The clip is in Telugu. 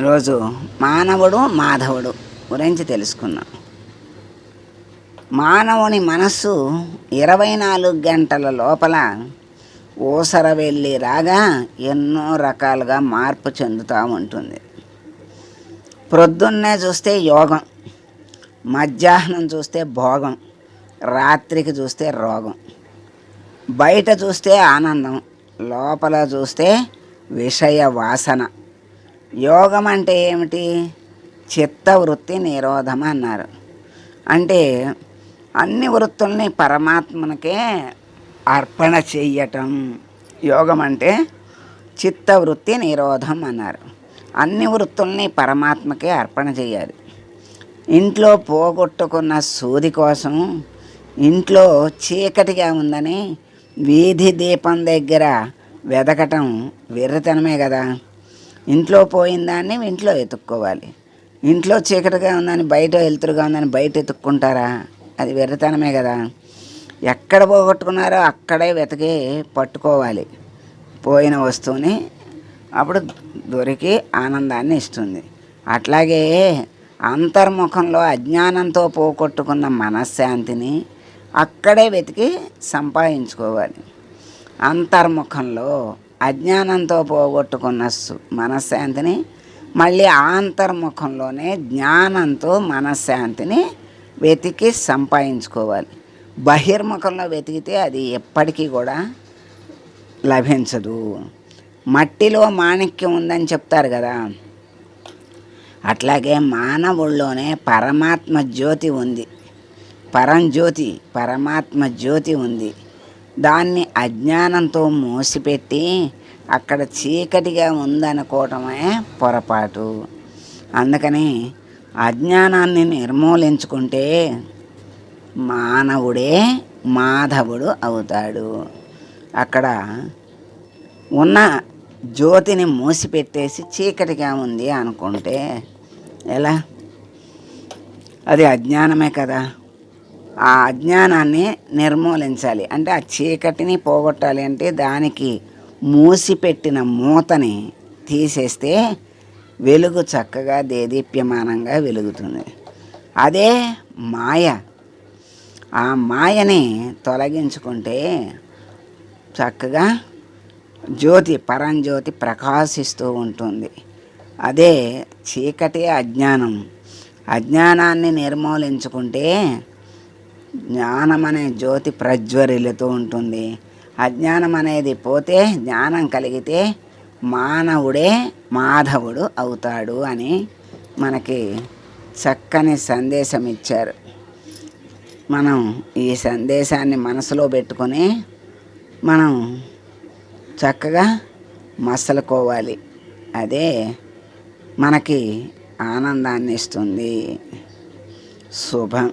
రోజు మానవుడు మాధవుడు గురించి తెలుసుకున్నాం. మానవుని మనస్సు ఇరవై నాలుగు గంటల లోపల ఊసర వెళ్ళి రాగా ఎన్నో రకాలుగా మార్పు చెందుతూ ఉంటుంది. ప్రొద్దున్నే చూస్తే యోగం మధ్యాహ్నం చూస్తే భోగం రాత్రికి చూస్తే రోగం బయట చూస్తే ఆనందం లోపల చూస్తే విషయ వాసన. యోగం అంటే ఏమిటి చిత్తవృత్తి నిరోధం అన్నారు. అంటే అన్ని వృత్తుల్ని పరమాత్మనకే అర్పణ చెయ్యటం. యోగం అంటే చిత్తవృత్తి నిరోధం అన్నారు. అన్ని వృత్తుల్ని పరమాత్మకే అర్పణ చేయాలి ఇంట్లో పోగొట్టుకున్న సూది కోసం ఇంట్లో చీకటిగా ఉందని వీధి దీపం దగ్గర వెదకటం వెర్రితనమే కదా. ఇంట్లో పోయిన దాన్ని ఇంట్లో వెతుక్కోవాలి ఇంట్లో చీకటిగా ఉందని బయట వెలుతురుగా ఉందని బయట వెతుక్కుంటారా అది వెర్రితనమే కదా. ఎక్కడ పోగొట్టుకున్నారో అక్కడే వెతికి పట్టుకోవాలి. పోయిన వస్తువుని అప్పుడు దొరికి ఆనందాన్ని ఇస్తుంది. అట్లాగే అంతర్ముఖంలో అజ్ఞానంతో పోగొట్టుకున్న మనశ్శాంతిని అక్కడే వెతికి సంపాదించుకోవాలి. అంతర్ముఖంలో అజ్ఞానంతో పోగొట్టుకున్న మనశ్శాంతిని మళ్ళీ ఆంతర్ముఖంలోనే జ్ఞానంతో మనశ్శాంతిని వెతికి సంపాదించుకోవాలి. బహిర్ముఖంలో వెతికితే అది ఎప్పటికీ కూడా లభించదు. మట్టిలో మాణిక్యం ఉందని చెప్తారు కదా. అట్లాగే మానవుల్లోనే పరమాత్మ జ్యోతి ఉంది. పరంజ్యోతి పరమాత్మ జ్యోతి ఉంది. దాన్ని అజ్ఞానంతో మూసిపెట్టి అక్కడ చీకటిగా ఉందనుకోవటమే పొరపాటు. అందుకని అజ్ఞానాన్ని నిర్మూలించుకుంటే మానవుడే మాధవుడు అవుతాడు. అక్కడ ఉన్న జ్యోతిని మూసిపెట్టేసి చీకటిగా ఉంది అనుకుంటే ఎలా? అది అజ్ఞానమే కదా. ఆ అజ్ఞానాన్ని నిర్మూలించాలి. అంటే ఆ చీకటిని పోగొట్టాలి అంటే దానికి మూసిపెట్టిన మూతని తీసేస్తే వెలుగు చక్కగా దేదీప్యమానంగా వెలుగుతుంది. అదే మాయ. ఆ మాయని తొలగించుకుంటే చక్కగా జ్యోతి పరంజ్యోతి ప్రకాశిస్తూ ఉంటుంది. అదే చీకటి అజ్ఞానం. అజ్ఞానాన్ని నిర్మూలించుకుంటే జ్ఞానం అనే జ్యోతి ప్రజ్వరిల్లుతూ ఉంటుంది. అజ్ఞానం అనేది పోతే జ్ఞానం కలిగితే మానవుడే మాధవుడు అవుతాడు అని మనకి చక్కని సందేశం ఇచ్చారు మనం ఈ సందేశాన్ని మనసులో పెట్టుకొని మనం చక్కగా మసలుకోవాలి. అదే మనకి ఆనందాన్ని ఇస్తుంది శుభం.